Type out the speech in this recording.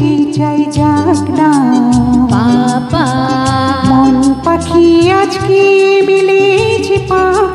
শান্তি চাই যাক না। বাবা মন পাখি আজকে মিলেছে পাক